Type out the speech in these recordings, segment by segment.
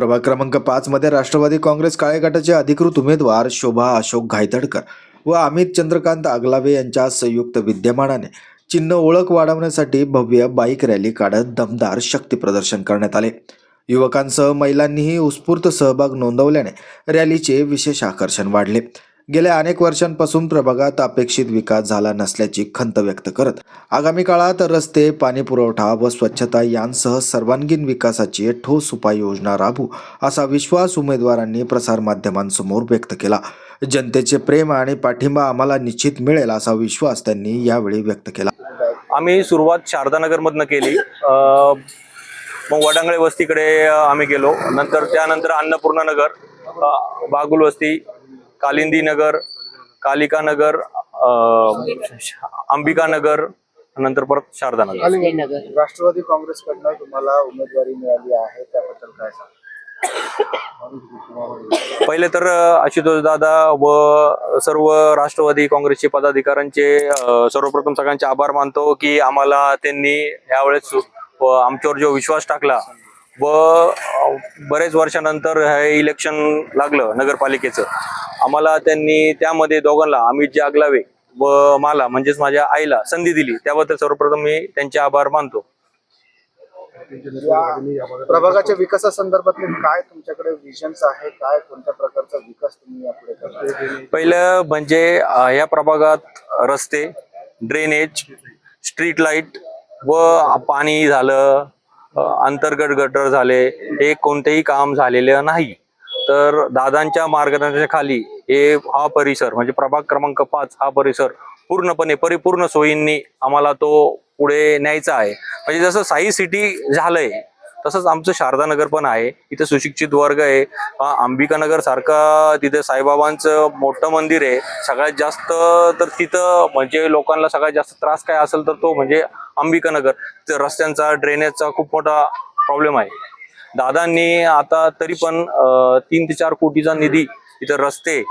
प्रभाग क्रमांक पाच मध्ये राष्ट्रवादी काँग्रेस काळे गटाचे अधिकृत उमेदवार शोभा अशोक घायतडकर व अमित चंद्रकांत आगलावे यांच्या संयुक्त विद्यमानाने चिन्ह ओळख वाढवण्यासाठी भव्य बाईक रॅली काढत दमदार शक्ती प्रदर्शन करण्यात आले. युवकांसह महिलांनीही उत्स्फूर्त सहभाग नोंदवल्याने रॅलीचे विशेष आकर्षण वाढले. गेल्या अनेक वर्षांपासून प्रभागात अपेक्षित विकास झाला नसल्याची खंत व्यक्त करत आगामी काळात रस्ते पाणी पुरवठा व स्वच्छता यांसह सर्वांगीण विकासाची ठोस उपाययोजना राबू असा विश्वास उमेदवारांनी प्रसारमाध्यमांसमोर व्यक्त केला. जनतेचे प्रेम आणि पाठिंबा आम्हाला निश्चित मिळेल असा विश्वास त्यांनी यावेळी व्यक्त केला. आम्ही सुरुवात शारदानगरमधनं केली. मग वडांगळे वस्तीकडे आम्ही गेलो. नंतर त्यानंतर अन्नपूर्णा नगर बागुल वस्ती कालिंदी नगर कालिका नगर अंबिका नगर नंतर परत शारदा नगर राष्ट्रवादी काँग्रेसकडनं तुम्हाला उमेदवारी मिळाली आहे त्याबद्दल काय पहिले तर आशुतोष दादा व सर्व राष्ट्रवादी काँग्रेसचे पदाधिकाऱ्यांचे सर्वप्रथम सगळ्यांचे आभार मानतो की आम्हाला त्यांनी यावेळेस व आमच्यावर जो विश्वास टाकला व बरेच वर्षानंतर हे इलेक्शन लागलं नगरपालिकेचं. आम्हाला त्यांनी त्यामध्ये दोघांना अमित जे आगलावे व मला म्हणजेच माझ्या आईला संधी दिली. त्याबद्दल सर्वप्रथम मी त्यांचे आभार मानतो. प्रभागाच्या विकासासंदर्भातले काय तुमच्याकडे विजन्स आहे? काय कोणत्या प्रकारचा विकास तुम्ही पहिलं म्हणजे या प्रभागात रस्ते ड्रेनेज स्ट्रीट लाइट व पाणी झालं अंतर्गत गटर झाले हे कोणतेही काम झालेलं नाही. तर दादांच्या मार्गदर्शनाखाली हे हा परिसर म्हणजे प्रभाग क्रमांक पाच हा परिसर पूर्णपणे परिपूर्ण सोयींनी आम्हाला तो पुढे न्यायचा आहे. म्हणजे जसं साई सिटी झालंय तसंच आमचं शारदानगर पण आहे. इथं सुशिक्षित वर्ग आहे. अं, अंबिकानगर सारखं तिथे साईबाबांचं मोठं मंदिर आहे. सगळ्यात जास्त तर तिथं म्हणजे लोकांना सगळ्यात जास्त त्रास काय असेल तर तो म्हणजे अंबिकानगर तिथं रस्त्यांचा ड्रेनेजचा खूप मोठा प्रॉब्लेम आहे. दादांनी आता तरी पण तीन ते चार कोटीचा निधी इथं रस्ते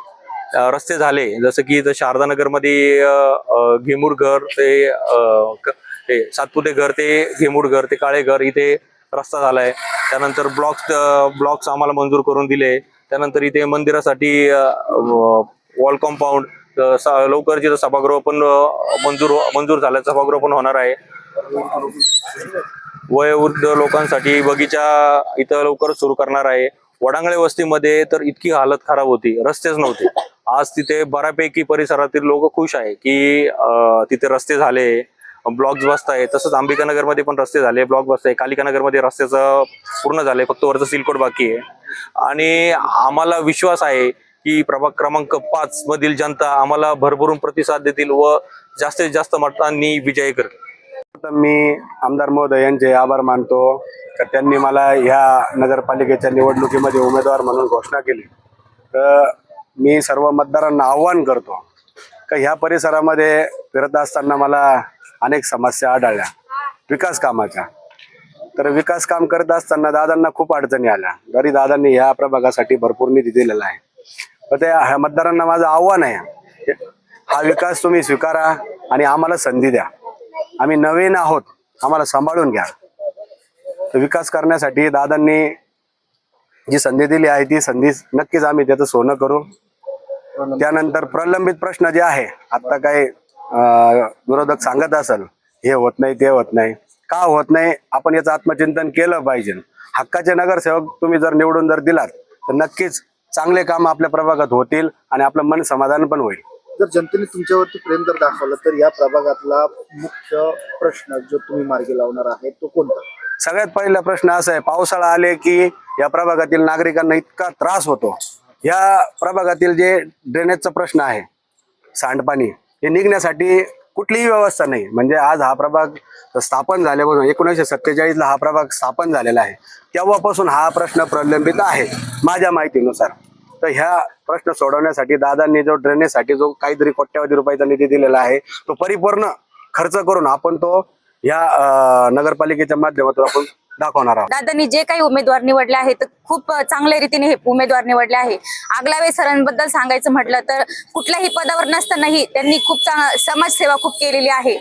रस्ते झाले. जसं की इथं शारदानगरमध्ये अं, घेमूर घर ते ते सातपुते घर ते घेमूर घर ते काळे घर इथे रस्ता झालाय. त्यानंतर ब्लॉक्स ब्लॉक्स आम्हाला मंजूर करून दिले. त्यानंतर इथे मंदिरासाठी वॉल कंपाऊंड लवकर जिथं सभागृह पण मंजूर मंजूर झालं सभागृह पण होणार आहे. वयोवृद्ध लोकांसाठी बगीचा इथं लवकर सुरू करणार आहे. वडांगळे वस्तीमध्ये तर इतकी हालत खराब होती. रस्तेच नव्हते. आज तिथे बऱ्यापैकी परिसरातील लोक खुश आहे की तिथे रस्ते झाले. ब्लॉक्स आहे. तसंच अंबिकानगरमध्ये पण रस्ते झाले ब्लॉक बसत आहे. कालिकानगरमध्ये रस्त्याचं पूर्ण झालंय फक्त वरचं सिलकोट बाकी आहे. आणि आम्हाला विश्वास आहे की प्रभाग क्रमांक पाच मधील जनता आम्हाला भरभरून प्रतिसाद देतील व जास्तीत जास्त मतांनी विजय करतील तर मी आमदार महोदय यांचे आभार मानतो तर त्यांनी मला ह्या नगरपालिकेच्या निवडणुकीमध्ये उमेदवार म्हणून घोषणा केली. तर मी सर्व मतदारांना आव्हान करतो का ह्या परिसरामध्ये फिरत असताना मला अनेक समस्या आढळल्या. विकास कामाच्या. तर विकास काम करत असताना दादांना खूप अडचणी आल्या. जरी दादांनी ह्या प्रभागासाठी भरपूर निधी दिलेला आहे. तर त्या मतदारांना माझं आव्हान आहे. हा विकास तुम्ही स्वीकारा आणि आम्हाला संधी द्या. आम्ही नवीन आहोत. आम्हाला सांभाळून घ्या. तर विकास करण्यासाठी दादांनी जी संधी दिली आहे ती संधी नक्कीच आम्ही त्याचं सोनं करू. त्यानंतर प्रलंबित प्रश्न जे आहे आता काही विरोधक सांगत असेल हे होत नाही ते होत नाही. का होत नाही? आपण याचं आत्मचिंतन केलं पाहिजे. हक्काचे नगरसेवक तुम्ही जर निवडून जर दिलात तर नक्कीच चांगले काम आपल्या प्रभागात होतील आणि आपलं मन समाधान पण होईल. जर जनतेने तुमच्यावरती प्रेम जर दाखवलं तर या प्रभागातला मुख्य प्रश्न जो तुम्ही मार्गी लावणार आहे तो कोणता? सगळ्यात पहिला प्रश्न असा आहे पावसाळा आले की या प्रभागातील नागरिकांना इतका त्रास होतो. या प्रभागातील जे ड्रेनेजचा प्रश्न आहे सांडपाणी हे निघण्यासाठी कुठलीही व्यवस्था नाही. म्हणजे आज हा प्रभाग स्थापन झाल्यापासून एकोणीसशे सत्तेचाळीसला हा प्रभाग स्थापन झालेला आहे. तेव्हापासून हा प्रश्न प्रलंबित आहे माझ्या माहितीनुसार. तर ह्या प्रश्न सोडवण्यासाठी दादांनी जो ड्रेनेजसाठी जो काहीतरी कोट्यावधी रुपयाचा निधी दिलेला आहे तो परिपूर्ण खर्च करून आपण तो ह्या नगरपालिकेच्या माध्यमातून आपण दाखवणार आहोत. दादांनी जे काही उमेदवार निवडले आहेत खूप चांगल्या रीतीने हे उमेदवार निवडले आहे. आगलावे सरांबद्दल सांगायचं म्हटलं तर कुठल्याही पदावर नसतानाही त्यांनी खूप समाजसेवा खूप केलेली आहे.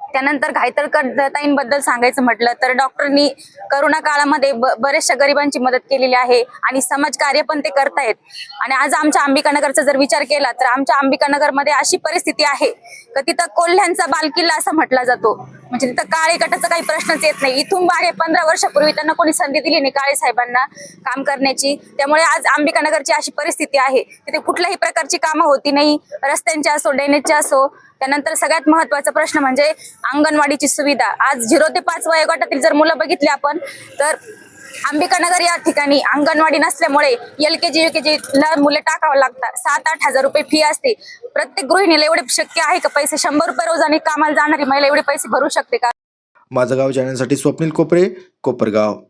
त्यानंतर घायतरकरताईंबद्दल सांगायचं म्हटलं तर डॉक्टरनी करोना काळामध्ये बऱ्याचशा गरिबांची मदत केलेली आहे आणि समाजकार्य पण ते करतायत. आणि आज आमच्या अंबिकानगरचा जर विचार केला तर आमच्या अंबिकानगरमध्ये अशी परिस्थिती आहे का तिथं कोल्ह्यांचा बालकिल्ला असा म्हटला जातो. म्हणजे तिथं काळे गटाचा काही प्रश्नच येत नाही. इथून बारे पंधरा वर्षापूर्वी त्यांना कोणी संधी दिली नाही काळे साहेबांना काम करण्याची. त्यामुळे आज अंबिकानगरची अशी परिस्थिती आहे. तिथे कुठल्याही प्रकारची कामं होती नाही. रस्त्यांची असो ड्रेनेजची असो. त्यानंतर सगळ्यात महत्त्वाचा प्रश्न म्हणजे अंगणवाडीची सुविधा. आज झिरो ते पाच वयोगटातील जर मुलं बघितली आपण तर अंबिकानगर या ठिकाणी अंगणवाडी नसल्यामुळे एल के जी यू के जी ला मुले टाकावं लागतात. सात आठ हजार रुपये फी असते. प्रत्येक गृहिणीला एवढे शक्य आहे का पैसे? शंभर रुपये रोजाने कामाला जाणारी महिला एवढे पैसे भरू शकते का? माझं गाव जाण्यासाठी स्वप्नील कोपरे कोपरगाव.